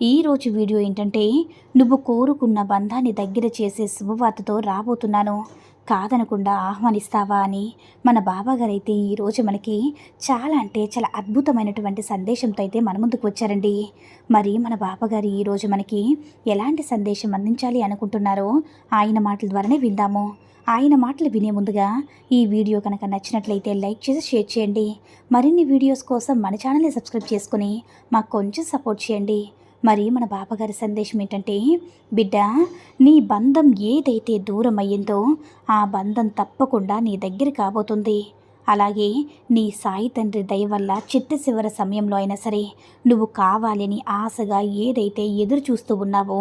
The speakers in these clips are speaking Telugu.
ఈరోజు వీడియో ఏంటంటే నువ్వు కోరుకున్న బంధాన్ని దగ్గర చేసే శుభవార్తతో రాబోతున్నాను. కాదనకుండా ఆహ్వానిస్తావా అని మన బాబాగారు అయితే ఈరోజు మనకి చాలా అంటే చాలా అద్భుతమైనటువంటి సందేశంతో అయితే మన ముందుకు వచ్చారండి. మరి మన బాబాగారు ఈరోజు మనకి ఎలాంటి సందేశం అందించాలి అనుకుంటున్నారో ఆయన మాటల ద్వారానే విందాము. ఆయన మాటలు వినే ముందుగా ఈ వీడియో కనుక నచ్చినట్లయితే లైక్ చేసి షేర్ చేయండి. మరిన్ని వీడియోస్ కోసం మన ఛానల్ని సబ్స్క్రైబ్ చేసుకుని మాకు కొంచెం సపోర్ట్ చేయండి. మరి మన బాబాగారి సందేశం ఏంటంటే బిడ్డ నీ బంధం ఏదైతే దూరం అయ్యిందో ఆ బంధం తప్పకుండా నీ దగ్గర కాబోతుంది అలాగే నీ సాయి తండ్రి దయ వల్ల చిట్ట చివరి సమయంలో అయినా సరే నువ్వు కావాలని ఆశగా ఏదైతే ఎదురు చూస్తూ ఉన్నావో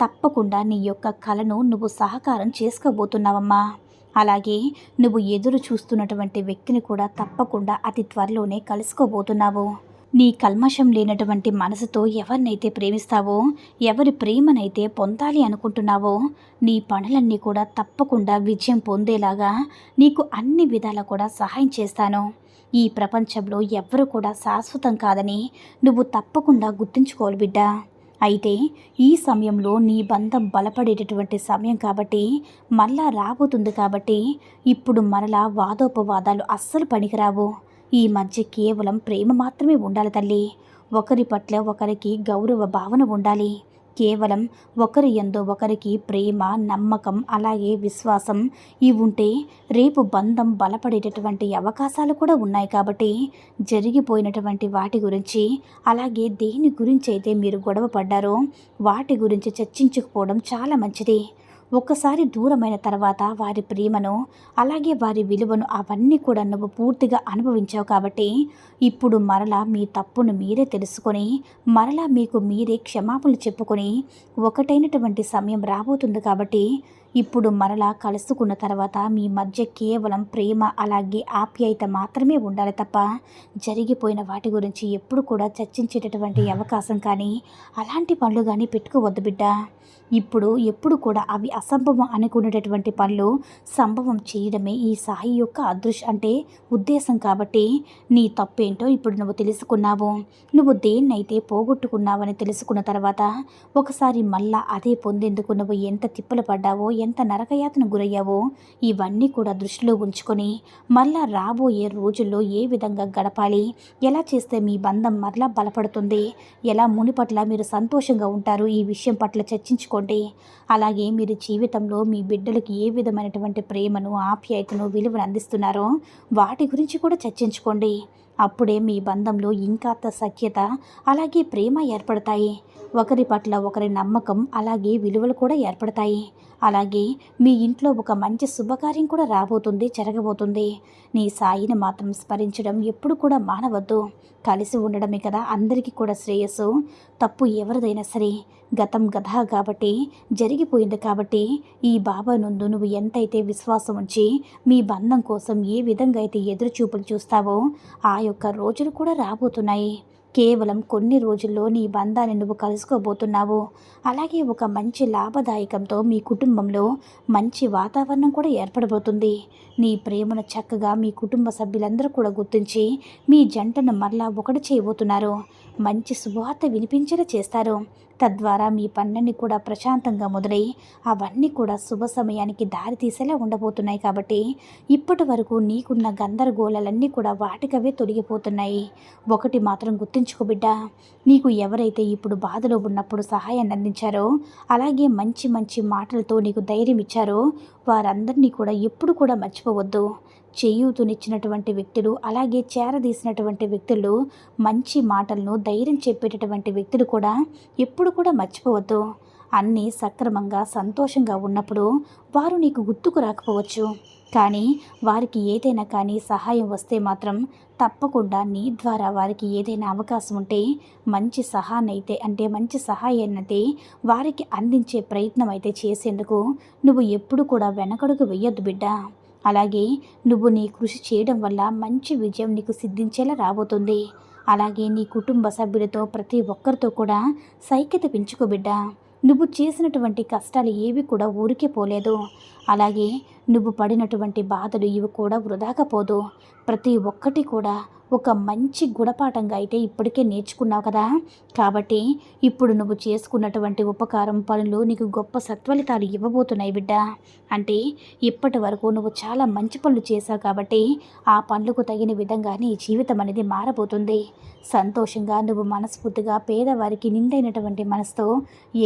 తప్పకుండా నీ యొక్క కలను నువ్వు సహకారం చేసుకోబోతున్నావమ్మా. అలాగే నువ్వు ఎదురు చూస్తున్నటువంటి వ్యక్తిని కూడా తప్పకుండా అతి త్వరలోనే కలుసుకోబోతున్నావు. నీ కల్మషం లేనటువంటి మనసుతో ఎవరినైతే ప్రేమిస్తావో ఎవరి ప్రేమనైతే పొందాలి అనుకుంటున్నావో నీ పనులన్నీ కూడా తప్పకుండా విజయం పొందేలాగా నీకు అన్ని విధాలా కూడా సహాయం చేస్తాను. ఈ ప్రపంచంలో ఎవ్వరు కూడా శాశ్వతం కాదని నువ్వు తప్పకుండా గుర్తుంచుకోవాలి బిడ్డ. అయితే ఈ సమయంలో నీ బంధం బలపడేటటువంటి సమయం కాబట్టి మళ్ళా రాబోతుంది కాబట్టి ఇప్పుడు మరలా వాదోపవాదాలు అస్సలు పనికిరావు. ఈ మధ్య కేవలం ప్రేమ మాత్రమే ఉండాలి తల్లి. ఒకరి పట్ల ఒకరికి గౌరవ భావన ఉండాలి. కేవలం ఒకరి ఎందో ఒకరికి ప్రేమ నమ్మకం అలాగే విశ్వాసం ఇవి ఉంటే రేపు బంధం బలపడేటటువంటి అవకాశాలు కూడా ఉన్నాయి కాబట్టి జరిగిపోయినటువంటి వాటి గురించి అలాగే దేని గురించి అయితే మీరు గొడవ పడ్డారో వాటి గురించి చర్చించకపోవడం చాలా మంచిది. ఒక్కసారి దూరమైన తర్వాత వారి ప్రేమను అలాగే వారి విలువను అవన్నీ కూడా నువ్వు పూర్తిగా అనుభవించావు కాబట్టి ఇప్పుడు మరలా మీ తప్పును మీరే తెలుసుకొని మరలా మీకు మీరే క్షమాపణలు చెప్పుకొని ఒకటైనటువంటి సమయం రాబోతుంది కాబట్టి ఇప్పుడు మరలా కలుసుకున్న తర్వాత మీ మధ్య కేవలం ప్రేమ అలాగే ఆప్యాయత మాత్రమే ఉండాలి తప్ప జరిగిపోయిన వాటి గురించి ఎప్పుడు కూడా చర్చించేటటువంటి అవకాశం కానీ అలాంటి పనులు కానీ పెట్టుకోవద్దు బిడ్డ. ఇప్పుడు ఎప్పుడు కూడా అవి అసంభవం అనుకునేటటువంటి పనులు సంభవం చేయడమే ఈ సాయి యొక్క అదృశ్యం అంటే ఉద్దేశం కాబట్టి నీ తప్పేంటో ఇప్పుడు నువ్వు తెలుసుకున్నావు. నువ్వు దేన్నైతే పోగొట్టుకున్నావని తెలుసుకున్న తర్వాత ఒకసారి మళ్ళా అదే పొందేందుకు నువ్వు ఎంత తిప్పలు పడ్డావో ఎంత నరకయాతన గురయ్యావో ఇవన్నీ కూడా దృష్టిలో ఉంచుకొని మళ్ళా రాబోయే రోజుల్లో ఏ విధంగా గడపాలి ఎలా చేస్తే మీ బంధం మరలా బలపడుతుంది ఎలా మునిపట్ల మీరు సంతోషంగా ఉంటారు ఈ విషయం పట్ల చర్చించ చర్చించుకోండి అలాగే మీరు జీవితంలో మీ బిడ్డలకు ఏ విధమైనటువంటి ప్రేమను ఆప్యాయతను విలువను అందిస్తున్నారో వాటి గురించి కూడా చర్చించుకోండి. అప్పుడే మీ బంధంలో ఇంకా సఖ్యత అలాగే ప్రేమ ఏర్పడతాయి. ఒకరి పట్ల ఒకరి నమ్మకం అలాగే విలువలు కూడా ఏర్పడతాయి. అలాగే మీ ఇంట్లో ఒక మంచి శుభకార్యం కూడా రాబోతుంది జరగబోతుంది. నీ సాయిని మాత్రం స్మరించడం ఎప్పుడు కూడా మానవద్దు. కలిసి ఉండడమే కదా అందరికీ కూడా శ్రేయస్సు. తప్పు ఎవరిదైనా సరే గతం గధ కాబట్టి జరిగిపోయింది కాబట్టి ఈ బాబా నందు నువ్వు ఎంతైతే విశ్వాసం ఉంచి మీ బంధం కోసం ఏ విధంగా అయితే ఎదురుచూపులు చూస్తావో ఆ యొక్క రోజులు కూడా రాబోతున్నాయి. కేవలం కొన్ని రోజుల్లో నీ బంధాన్ని నువ్వు కలుసుకోబోతున్నావు. అలాగే ఒక మంచి లాభదాయకంతో మీ కుటుంబంలో మంచి వాతావరణం కూడా ఏర్పడబోతుంది. నీ ప్రేమను చక్కగా మీ కుటుంబ సభ్యులందరూ కూడా గుర్తించి మీ జంటను మరలా ఒకటి చేయబోతున్నారు. మంచి శుభవార్త వినిపించేలా చేస్తారు. తద్వారా మీ పనులన్నీ కూడా ప్రశాంతంగా మొదలై అవన్నీ కూడా శుభ సమయానికి దారి తీసేలా ఉండబోతున్నాయి కాబట్టి ఇప్పటి వరకు నీకున్న గందరగోళాలన్నీ కూడా వాటికవే తొలగిపోతున్నాయి. ఒకటి మాత్రం గుర్తుంచుకో బిడ్డ నీకు ఎవరైతే ఇప్పుడు బాధలో ఉన్నప్పుడు సహాయాన్ని అందించారో అలాగే మంచి మంచి మాటలతో నీకు ధైర్యం ఇచ్చారో వారందరినీ కూడా ఎప్పుడు కూడా మర్చిపోవద్దు. చేయూతునిచ్చినటువంటి వ్యక్తులు అలాగే చేరదీసినటువంటి వ్యక్తులు మంచి మాటలను ధైర్యం చెప్పేటటువంటి వ్యక్తులు కూడా ఎప్పుడు కూడా మర్చిపోవద్దు. అన్నీ సక్రమంగా సంతోషంగా ఉన్నప్పుడు వారు నీకు గుర్తుకు రాకపోవచ్చు. కానీ వారికి ఏదైనా కానీ సహాయం వస్తే మాత్రం తప్పకుండా నీ ద్వారా వారికి ఏదైనా అవకాశం ఉంటే మంచి సహానైతే అంటే మంచి సహాయాన్ని అయితే వారికి అందించే ప్రయత్నం అయితే చేసేందుకు నువ్వు ఎప్పుడు కూడా వెనకడుగు వెయ్యొద్దు బిడ్డ. అలాగే నువ్వు నీ కృషి చేయడం వల్ల మంచి విజయం నీకు సిద్ధించేలా రాబోతుంది. అలాగే నీ కుటుంబ సభ్యులతో ప్రతి ఒక్కరితో కూడా సైక్యత పెంచుకో బిడ్డ. నువ్వు చేసినటువంటి కష్టాలు ఏవి కూడా ఊరికే పోలేదు. అలాగే నువ్వు పడినటువంటి బాధలు ఇవి కూడా వృధాగా పోదు. ప్రతి ఒక్కటి కూడా ఒక మంచి గుణపాఠంగా అయితే ఇప్పటికే నేర్చుకున్నావు కదా. కాబట్టి ఇప్పుడు నువ్వు చేసుకున్నటువంటి ఉపకారం పనులు నీకు గొప్ప సత్ఫలితాలు ఇవ్వబోతున్నాయి బిడ్డ. అంటే ఇప్పటి వరకు నువ్వు చాలా మంచి పనులు చేశావు కాబట్టి ఆ పనులకు తగిన విధంగా నీ జీవితం అనేది మారబోతుంది. సంతోషంగా నువ్వు మనస్ఫూర్తిగా పేదవారికి నిండైనటువంటి మనసుతో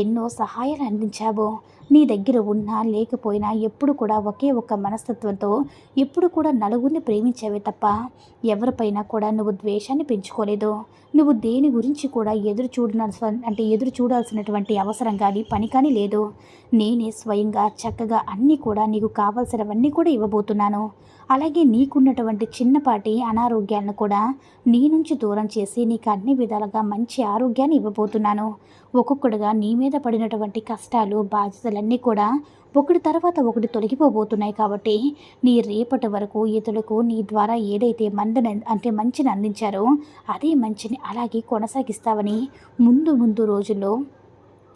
ఎన్నో సహాయాలు అందించావు. నీ దగ్గర ఉన్నా లేకపోయినా ఎప్పుడు కూడా ఒకే ఒక మనస్తత్వంతో ఎప్పుడు కూడా నలుగురిని ప్రేమించావే తప్ప ఎవరిపైన కూడా నువ్వు ద్వేషాన్ని పెంచుకోలేదు. నువ్వు దేని గురించి కూడా ఎదురు చూడాల్సిన అంటే ఎదురు చూడాల్సినటువంటి అవసరం కానీ పని కానీ లేదు. నేనే స్వయంగా చక్కగా అన్నీ కూడా నీకు కావాల్సినవన్నీ కూడా ఇవ్వబోతున్నాను. అలాగే నీకున్నటువంటి చిన్నపాటి అనారోగ్యాలను కూడా నీ నుంచి దూరం చేసి నీకు అన్ని విధాలుగా మంచి ఆరోగ్యాన్ని ఇవ్వబోతున్నాను. ఒక్కొక్కడుగా నీ మీద పడినటువంటి కష్టాలు బాధ్యతలన్నీ కూడా ఒకటి తర్వాత ఒకటి తొలగిపోబోతున్నాయి కాబట్టి నీ రేపటి వరకు ఇతరులకు నీ ద్వారా ఏదైతే మందిని అంటే మంచిని అందించారో అదే మంచిని అలాగే కొనసాగిస్తావని ముందు ముందు రోజుల్లో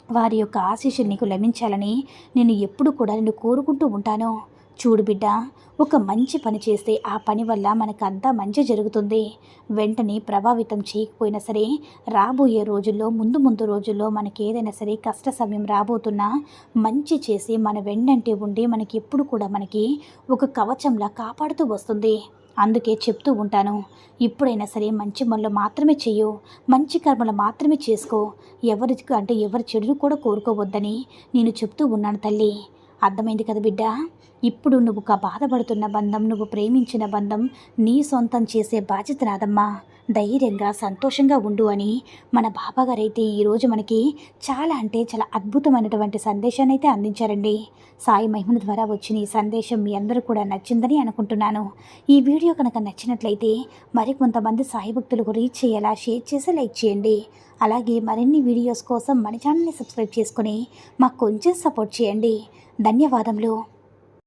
వారి యొక్క ఆశీస్సులు నీకు లభించాలని నేను ఎప్పుడు కూడా నేను కోరుకుంటూ ఉంటాను. చూడు బిడ్డ ఒక మంచి పని చేస్తే ఆ పని వల్ల మనకంతా మంచి జరుగుతుంది. వెంటనే ప్రభావితం చేయకపోయినా సరే రాబోయే రోజుల్లో ముందు ముందు రోజుల్లో మనకి ఏదైనా సరే కష్ట సమయం రాబోతున్నా మంచి చేసి మన వెన్నంటే ఉండి మనకి ఎప్పుడు కూడా మనకి ఒక కవచంలా కాపాడుతూ వస్తుంది. అందుకే చెప్తూ ఉంటాను ఇప్పుడైనా సరే మంచి పనులు మాత్రమే చెయ్యు మంచి కర్మలు మాత్రమే చేసుకో. ఎవరికి అంటే ఎవరి చెడును కూడా కోరుకోవద్దని నేను చెప్తూ ఉన్నాను తల్లి. అర్థమైంది కదా బిడ్డ? ఇప్పుడు నువ్వు ఒక బాధపడుతున్న బంధం నువ్వు ప్రేమించిన బంధం నీ సొంతం చేసే బాధ్యత నాదమ్మా. ధైర్యంగా సంతోషంగా ఉండు అని మన బాబాగారు అయితే ఈరోజు మనకి చాలా అంటే చాలా అద్భుతమైనటువంటి సందేశాన్ని అయితే అందించారండి. సాయి మహిమల ద్వారా వచ్చిన ఈ సందేశం మీ అందరూ కూడా నచ్చిందని అనుకుంటున్నాను. ఈ వీడియో కనుక నచ్చినట్లయితే మరికొంతమంది సాయి భక్తులకు రీచ్ చేయాలా షేర్ చేసి లైక్ చేయండి. అలాగే మరిన్ని వీడియోస్ కోసం మన ఛానల్ని సబ్స్క్రైబ్ చేసుకుని మాకు కొంచెం సపోర్ట్ చేయండి. ధన్యవాదములు.